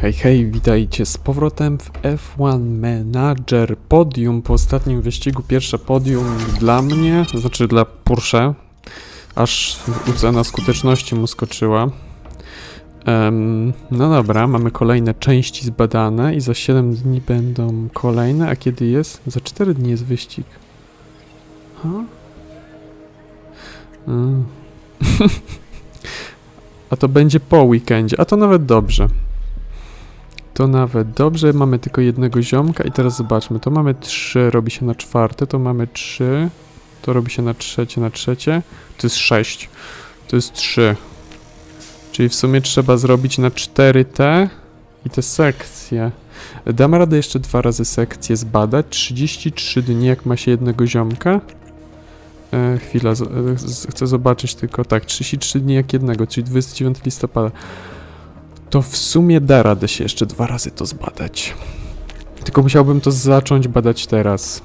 Hej, hej, witajcie z powrotem w F1 Manager Podium. Po ostatnim wyścigu pierwsze podium dla mnie, znaczy dla Porsche, aż cena skuteczności mu skoczyła. Em, no dobra, mamy kolejne części zbadane i za 7 dni będą kolejne, a kiedy jest? Za 4 dni jest wyścig. Ha? Mm. a to będzie po weekendzie, a to nawet dobrze. To nawet dobrze, mamy tylko jednego ziomka i teraz zobaczmy, to mamy 3, robi się na czwarte, to mamy 3, to robi się na trzecie, na trzecie, to jest 6, to jest 3. Czyli w sumie trzeba zrobić na 4 te i te sekcje. Dam radę jeszcze dwa razy sekcje zbadać, 33 dni jak ma się jednego ziomka. E, chwila, z, e, z, chcę zobaczyć tylko, tak, 33 dni jak jednego, czyli 29 listopada to w sumie da radę się jeszcze dwa razy to zbadać. Tylko musiałbym to zacząć badać teraz.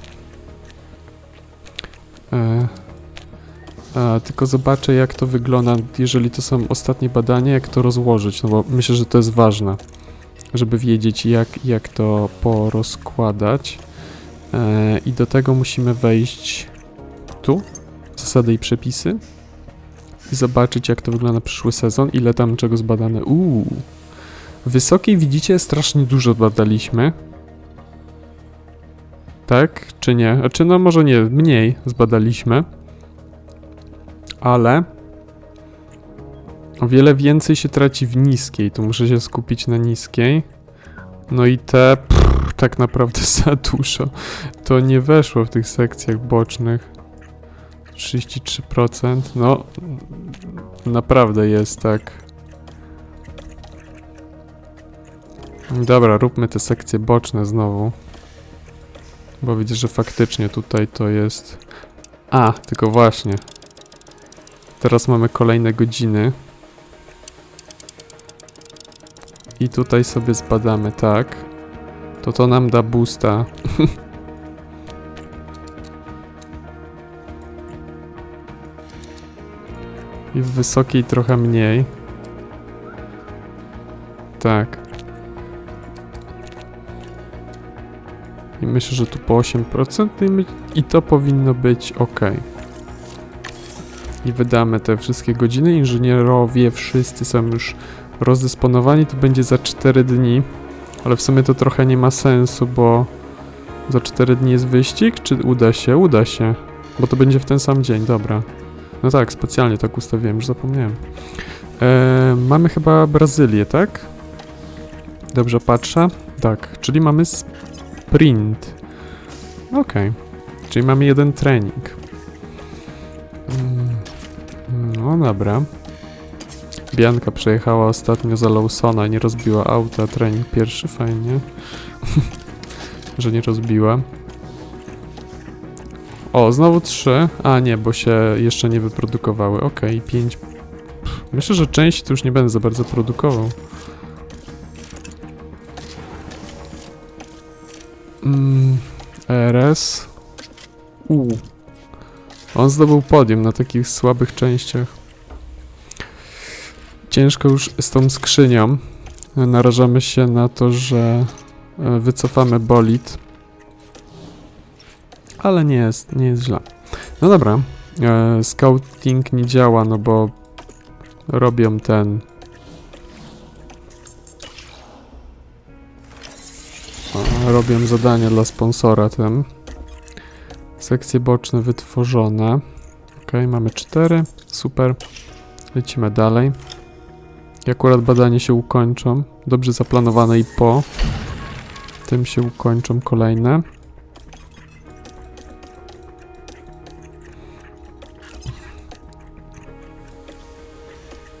E, a, tylko zobaczę jak to wygląda, jeżeli to są ostatnie badania, jak to rozłożyć, no bo myślę, że to jest ważne, żeby wiedzieć jak, jak to porozkładać. E, I do tego musimy wejść tu, zasady i przepisy i zobaczyć jak to wygląda przyszły sezon, ile tam czego zbadane. Uuu. Wysokiej widzicie strasznie dużo badaliśmy. Tak, czy nie? A czy no może nie, mniej zbadaliśmy. Ale o wiele więcej się traci w niskiej, tu muszę się skupić na niskiej. No i te pff, tak naprawdę za dużo. To nie weszło w tych sekcjach bocznych. 33%, no naprawdę jest tak. Dobra, róbmy te sekcje boczne znowu. Bo widzę, że faktycznie tutaj to jest... A, tylko właśnie. Teraz mamy kolejne godziny. I tutaj sobie zbadamy, tak. To to nam da boosta. I w wysokiej trochę mniej. Tak. I myślę, że tu po 8% i, to powinno być ok. I wydamy te wszystkie godziny. Inżynierowie wszyscy są już rozdysponowani. To będzie za 4 dni. Ale w sumie to trochę nie ma sensu, bo za 4 dni jest wyścig, czy uda się? Uda się. Bo to będzie w ten sam dzień, dobra. No tak, specjalnie tak ustawiłem, już zapomniałem. Eee, mamy chyba Brazylię, tak? Dobrze patrzę? Tak, czyli mamy sprint. Ok, czyli mamy jeden trening. Mm, no dobra. Bianka przejechała ostatnio za Lawsona, nie rozbiła auta, trening pierwszy, fajnie. że nie rozbiła. O, znowu trzy. A nie, bo się jeszcze nie wyprodukowały. Ok, pięć. Myślę, że części to już nie będę za bardzo produkował. Mm, RS. U. On zdobył podium na takich słabych częściach. Ciężko już z tą skrzynią. Narażamy się na to, że e, wycofamy bolid. Ale nie jest, nie jest źle. No dobra. E, scouting nie działa, no bo robią ten robię zadanie dla sponsora tym. Sekcje boczne wytworzone. Ok, mamy cztery. Super. Lecimy dalej. I akurat badanie się ukończą. Dobrze zaplanowane i po tym się ukończą kolejne.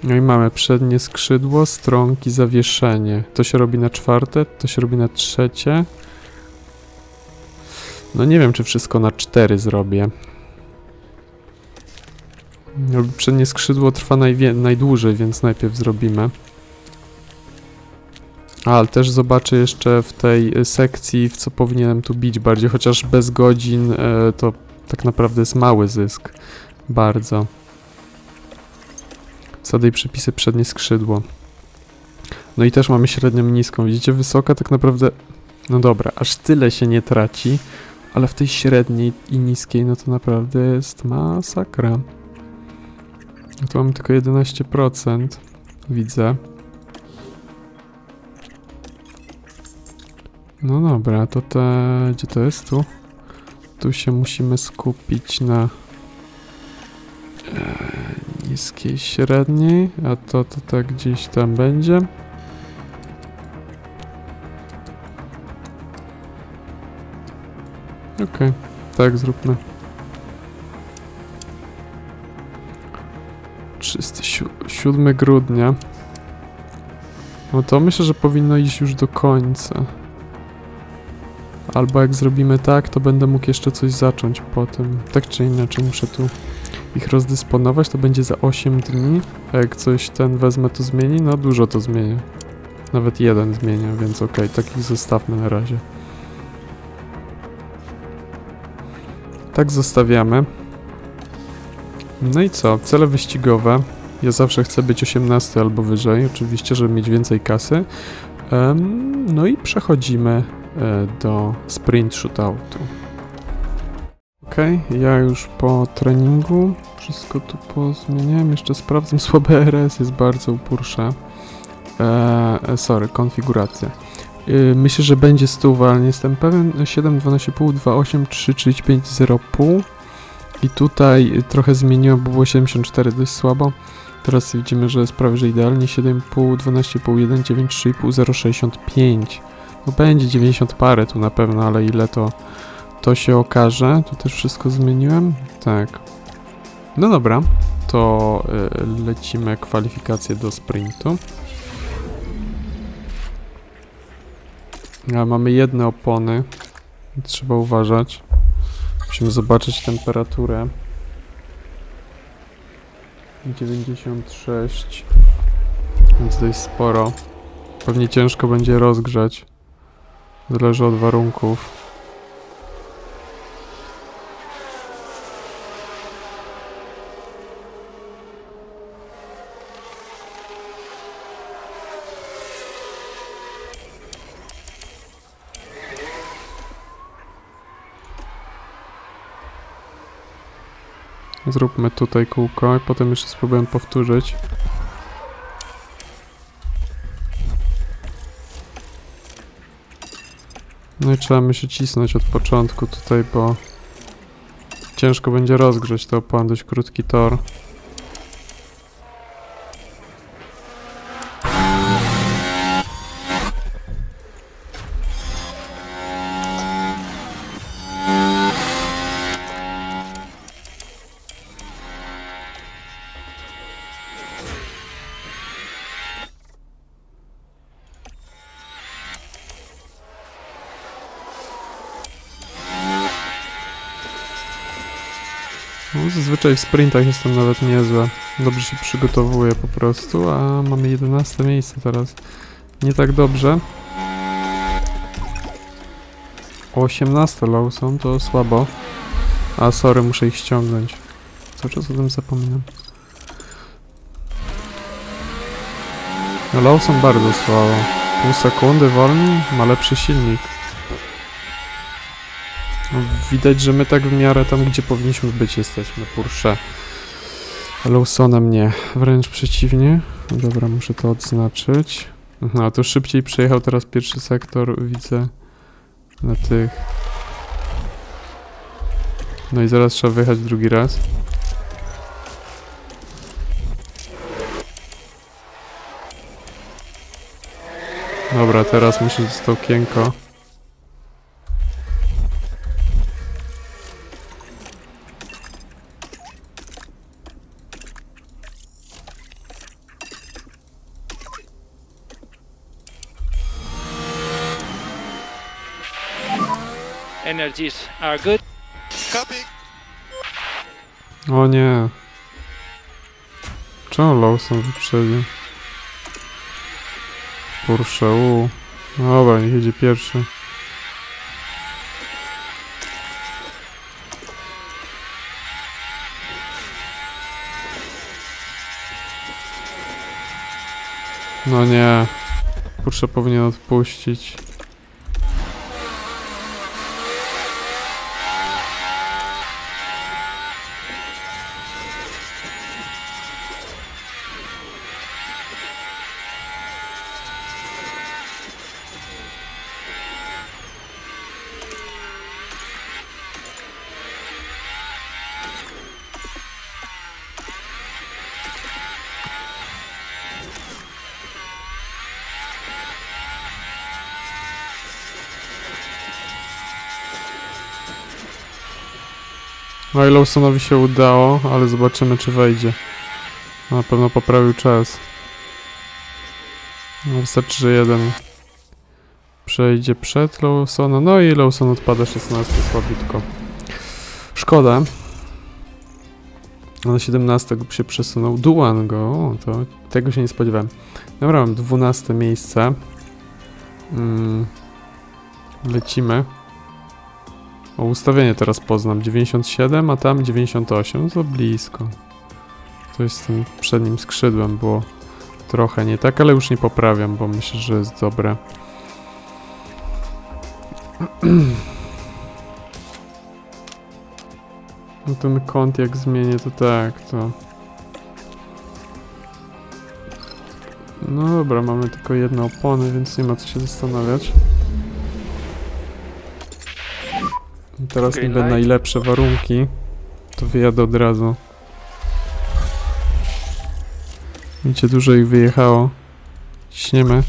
No i mamy przednie skrzydło, stronki, zawieszenie. To się robi na czwarte, to się robi na trzecie. No nie wiem, czy wszystko na cztery zrobię. No, przednie skrzydło trwa najdłużej, więc najpierw zrobimy. A, ale też zobaczę jeszcze w tej sekcji, w co powinienem tu bić bardziej, chociaż bez godzin e, to tak naprawdę jest mały zysk. Bardzo. Zadaj przepisy przednie skrzydło. No i też mamy średnią niską. Widzicie, wysoka tak naprawdę... No dobra, aż tyle się nie traci, ale w tej średniej i niskiej, no to naprawdę jest masakra. No tu mamy tylko 11%, widzę. No dobra, to te... Gdzie to jest? Tu? Tu się musimy skupić na niskiej, średniej, a to, to tak gdzieś tam będzie. Okej, tak zróbmy. 37 grudnia. No to myślę, że powinno iść już do końca. Albo jak zrobimy tak, to będę mógł jeszcze coś zacząć potem. Tak czy inaczej muszę tu ich rozdysponować, to będzie za 8 dni. A jak coś ten wezmę, to zmieni? No dużo to zmienia. Nawet jeden zmienia, więc okej, takich zostawmy na razie. Tak zostawiamy. No i co? Cele wyścigowe. Ja zawsze chcę być 18 albo wyżej, oczywiście, żeby mieć więcej kasy. Em, no i przechodzimy e, do sprint shootoutu. Ja już po treningu wszystko tu pozmieniałem. Jeszcze sprawdzam, słabe RS jest bardzo u Porsche. E, e, sorry, konfiguracja. Y, myślę, że będzie stuwa, ale nie jestem pewien. 7, 12,5, 2,8, 3, 35, 0,5. I tutaj trochę zmieniłem, bo było 74 dość słabo. Teraz widzimy, że jest prawie że idealnie 7,5, 12,5, 1, 9, 3,5, 0,65. No będzie 90 parę tu na pewno, ale ile to, to się okaże. Tu też wszystko zmieniłem. Tak. No dobra, to y, lecimy kwalifikacje do sprintu. A mamy jedne opony. Trzeba uważać. Musimy zobaczyć temperaturę. 96. Więc dość sporo. Pewnie ciężko będzie rozgrzać. Zależy od warunków. Zróbmy tutaj kółko i potem jeszcze spróbuję powtórzyć. No i trzeba my się cisnąć od początku tutaj, bo ciężko będzie rozgrzeć to opon dość krótki tor. Zazwyczaj w sprintach jestem nawet niezłe. Dobrze się przygotowuję po prostu, a mamy 11 miejsce teraz. Nie tak dobrze. O 18 Lawson to słabo. A sorry, muszę ich ściągnąć. Cały czas o tym zapominam. No Lawson bardzo słabo. Pół sekundy wolniej, ma lepszy silnik. Widać, że my tak w miarę tam, gdzie powinniśmy być, jesteśmy. Porsche. Lawsonem nie. Wręcz przeciwnie. Dobra, muszę to odznaczyć. No, to szybciej przejechał teraz pierwszy sektor, widzę na tych. No i zaraz trzeba wyjechać drugi raz. Dobra, teraz muszę z to okienko. Energies are good. Copy. O nie. Czemu Lawson wyprzedził? Porsche, u. Dobra, niech jedzie pierwszy. No nie. Porsche powinien odpuścić. No i Lawsonowi się udało, ale zobaczymy czy wejdzie. Na pewno poprawił czas. Wystarczy, że jeden przejdzie przed Lawsona. No i Lawson odpada 16 słabiutko. Szkoda. Na 17 się przesunął. Duan go. O, to tego się nie spodziewałem. Dobra, mam 12 miejsce. Mm. Lecimy. O, ustawienie teraz poznam. 97, a tam 98. To blisko. Coś z tym przednim skrzydłem było trochę nie tak, ale już nie poprawiam, bo myślę, że jest dobre. No ten kąt jak zmienię, to tak, to... No dobra, mamy tylko jedne opony, więc nie ma co się zastanawiać. Teraz Green niby light. najlepsze warunki, to wyjadę od razu. Widzicie, dużo ich wyjechało. Ciśniemy.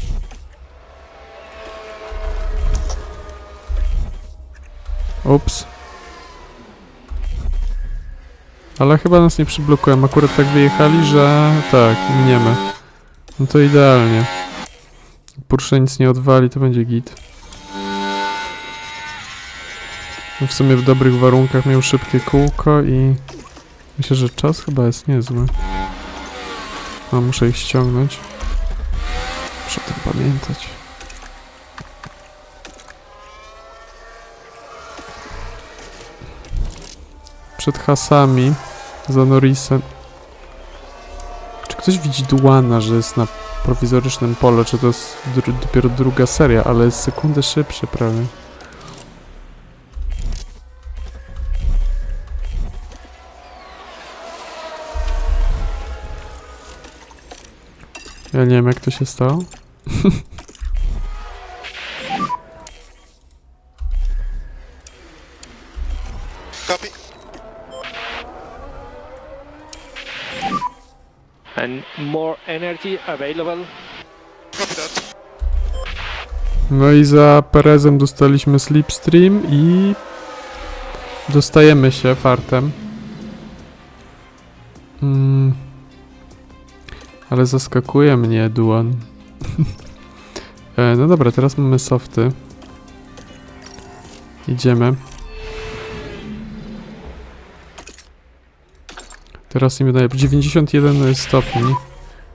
Ups. Ale chyba nas nie przyblokują. Akurat tak wyjechali, że tak, miniemy. No to idealnie. Porsche nic nie odwali, to będzie git. W sumie w dobrych warunkach miał szybkie kółko i myślę, że czas chyba jest niezły. A muszę ich ściągnąć. Muszę o tym pamiętać. Przed hasami za Norrisem. Czy ktoś widzi Duana, że jest na prowizorycznym pole? Czy to jest dopiero druga seria, ale jest sekundę szybszy prawie. Ja nie wiem jak to się stało. Copy. And more energy available. Copy that. No i za Perezem dostaliśmy Slipstream i dostajemy się fartem. Mm. Ale zaskakuje mnie Duan. e, no dobra, teraz mamy softy. Idziemy. Teraz im wydaje 91 stopni.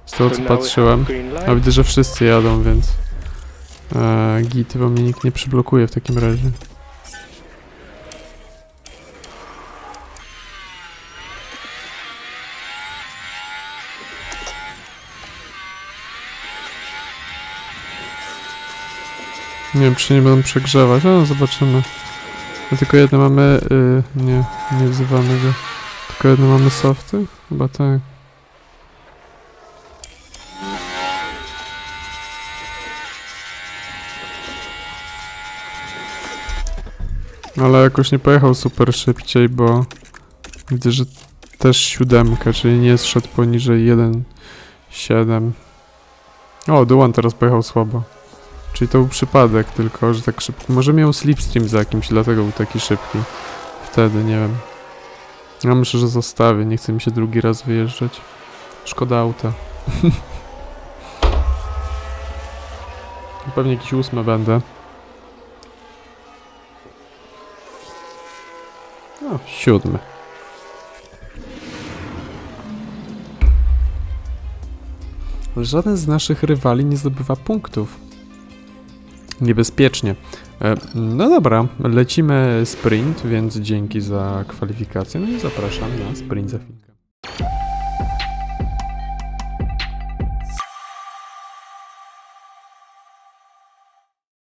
Z tego co patrzyłem. A widzę, że wszyscy jadą, więc... E, git, bo mnie nikt nie przyblokuje w takim razie. Nie wiem, czy nie będą przegrzewać, ale zobaczymy. Tylko jedne mamy... Y, nie, nie wzywamy go. Tylko jedne mamy softy? Chyba tak. Ale jakoś nie pojechał super szybciej, bo widzę, że też siódemka, czyli nie zszedł poniżej 1,7. O, Duan teraz pojechał słabo. Czyli to był przypadek tylko, że tak szybko. Może miał slipstream za jakimś, dlatego był taki szybki. Wtedy, nie wiem. Ja myślę, że zostawię, nie chce mi się drugi raz wyjeżdżać. Szkoda auta. Pewnie jakiś ósmy będę. No, siódmy. Żaden z naszych rywali nie zdobywa punktów. Niebezpiecznie. E, no dobra, lecimy sprint, więc dzięki za kwalifikację. No i zapraszam na sprint za chwilkę.